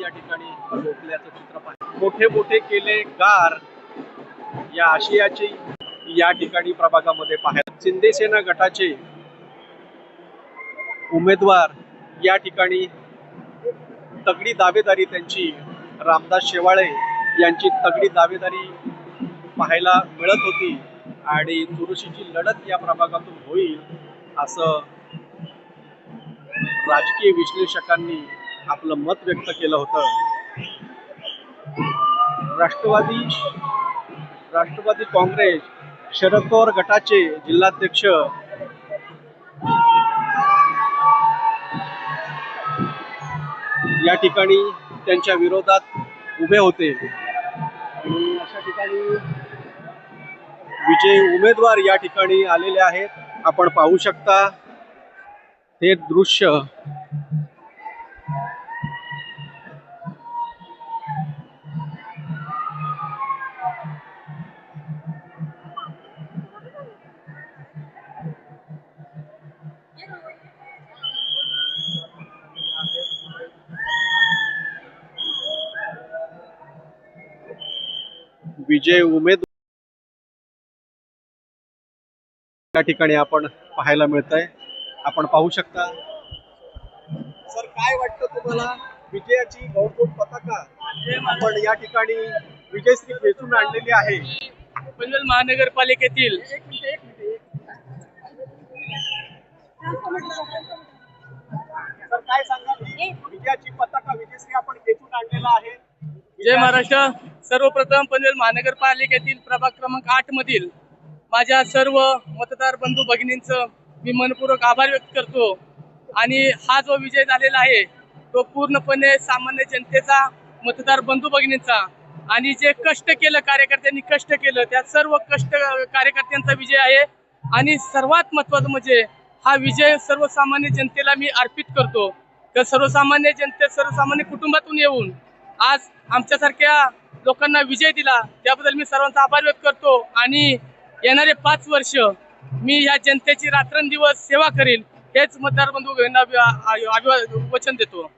या ठिकाणी लोटल्याचं चित्र पाहिजे मोठे मोठे केले गार या आशियाची या ठिकाणी प्रभागामध्ये पाहायला. शिंदे सेना गटाचे उमेदवार या ठिकाणी तगडी दावेदारी त्यांची रामदास शेवाळे यांची तगडी दावेदारी पाहायला मिळत होती आणि चुरशीची लढत या प्रभागातून होईल असं राजकीय विश्लेषकांनी आपलं मत व्यक्त केलं होतं. राष्ट्रवादी राष्ट्रवादी काँग्रेस शरद पवार गटाचे जिल्हाध्यक्ष या ठिकाणी त्यांच्या विरोधात उभे होते. आणि अशा ठिकाणी विजय उमेदवार या ठिकाणी आलेले आहेत. आपण पाहू शकता हे दृश्य विजय उमेदवार या ठिकाणी आपण पाहायला मिळत आहे आपण पाहू शकता. सर काय वाटतं तुम्हाला? विजयाची गौरव पताका आपण या ठिकाणी विजयश्री वेचून आणलेली आहे. पनवेल महानगरपालिकेतील सर काय सांगाल? ही विजयाची पताका विजयश्री आपण खेचून आणलेला आहे. जय महाराष्ट्र. सर्वप्रथम पनवेल महानगरपालिकेतील प्रभाग क्रमांक आठ मधील माझ्या सर्व मतदार बंधू भगिनींचं मी मनपूर्वक आभार व्यक्त करतो. आणि हा जो विजय झालेला आहे तो पूर्णपणे सामान्य जनतेचा मतदार बंधू भगिनींचा आणि जे कष्ट केलं कार्यकर्त्यांनी कष्ट केलं त्या सर्व कष्ट कार्यकर्त्यांचा विजय आहे. आणि सर्वात महत्वाचं म्हणजे हा विजय सर्वसामान्य जनतेला मी अर्पित करतो. तर सर्वसामान्य जनते सर्वसामान्य कुटुंबातून येऊन आज आमच्यासारख्या लोकांना विजय दिला त्याबद्दल मी सर्वांचा आभार व्यक्त करतो. आणि येणारे पाच वर्ष मी या जनतेची रात्रंदिवस सेवा करेल हेच मतदार बंधू वचन देतो.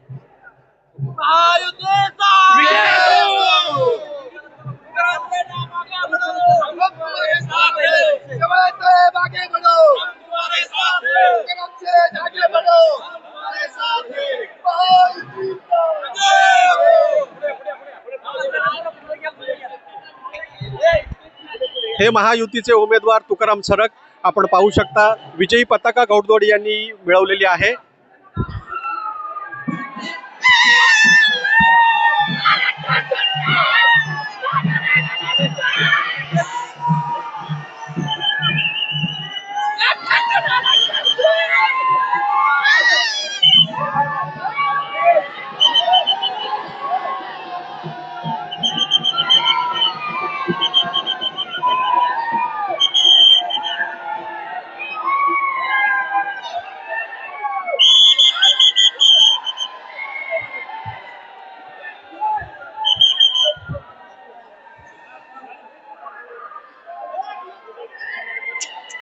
हे महायुतीचे उमेदवार तुकाराम सरक आपण पाहू शकता. विजयी पताका गौडदोड यांनी मिळवलेली आहे.